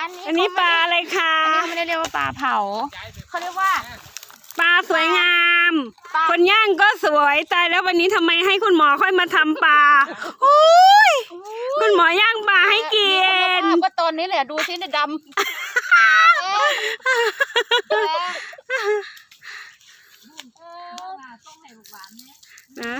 อันนี้อันนี้ปลาอะไรคะอันนี้เขาไม่ได้เรียกว่าปลาเผา เขาเรียกว่า ปลาสวยงาม ปลา คนย่างก็สวยตายแล้ววันนี้ทำไมให้คุณหมอค่อยมาทำปลาอุ้ยคุณหมอย่างปลาให้กิน ก็ตอนนี้แหละดูสิเนี่ยดำเออนะ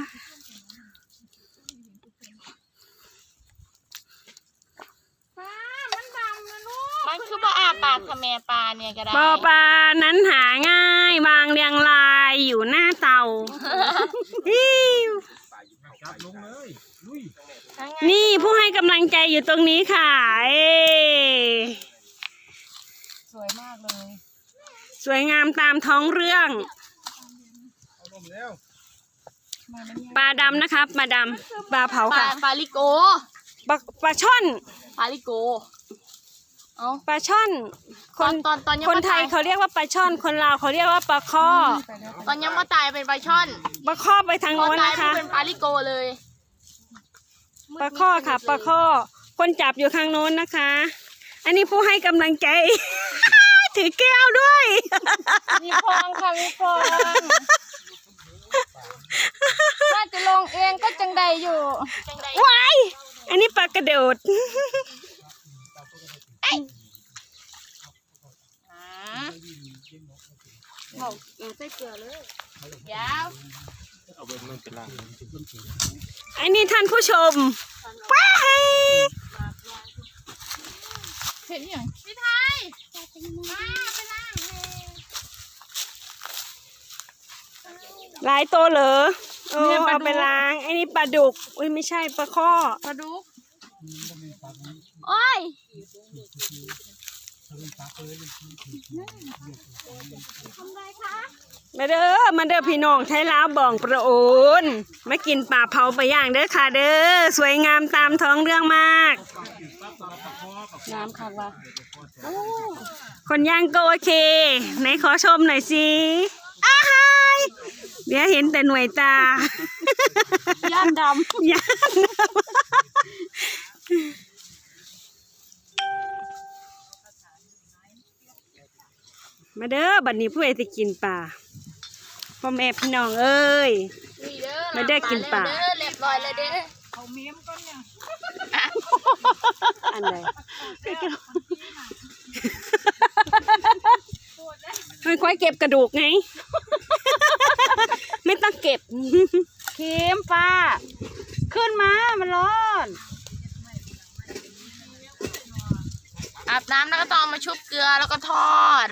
มันคือ บ่อาปากค่ะแม่ปลาเนี่ยก็ได้ปอปลานั้นหาง่าย วางเรียงรายอยู่หน้าเตาฮิวจับลงเลยลุยนี่ผู้ให้กำลังใจอยู่ตรงนี้ค่ะเอ้สวยมากเลยสวยงามตามท้องเรื่องเอาลมแล้วปลาดำนะครับปลาดำปลาเผาปลาค่ะปลาลิโกปลาปลาช่อน ปลาลิโก เอาปลาช่อน คตอนนตอนตอนยังคนม่ไทยตเขาเรียกว่าปลาช่อน คนลาวเขาเรียกว่าปลาข้อตอนยังมาตายเป็นปลาช่อนปลาข้อไปทางพอโน้นตายนะคะ เป็นปลาลิโกเลยปลาข้อค่ะปลาข้อ คนจับอยู่ทางโน้นนะคะ อันนี้ผู้ให้กำลังใจ ถือแก้วด้วย มีฟองค่ะมีฟองถ้าจะลงเองก็จังใดอยู่จังใดว้าย อันนี้ปลากระโดด เอาใส่เกลือเลยยาวเอาเบิ้ลมันเป็นล่างอันนี้ท่านผู้ชมว้ายเห็นยังพี่ไทยมาไปล้างเลยหลายตัวเหรอโอ้เอาไปล้างอันนี้ปลาดุก อุ้ยไม่ใช่ปลาข้อปลาดุกโอ้ย มาเด้อมาเด้อพี่น้องไทยลาวบ่องประโอนมากินปลาเผาไปย่างเด้อค่ะเด้อสวยงามตามท้องเรื่องมาก น้ำค่ะว่าคนย่างก็โอเคไหนขอชมหน่อยสิอ้ายเดี๋ยวเห็นแต่หน่วยตา ย่านดย่าน มาเด้อบัดนี้ผู้ใดจะกินปลาพ่อแม่พี่น้องเอ้ยำนี่เด้อไม่ได้กินปลา เด้อเรียบร้อยเลยเด้ออันใดไม่ค่อยเก็บกระดูกไง ไม่ต้องเก็บ เค็มป้าขึ้นมา มันร้อน อาบน้ำแล้วก็ต้องเอามาชุบเกลือแล้วก็ทอด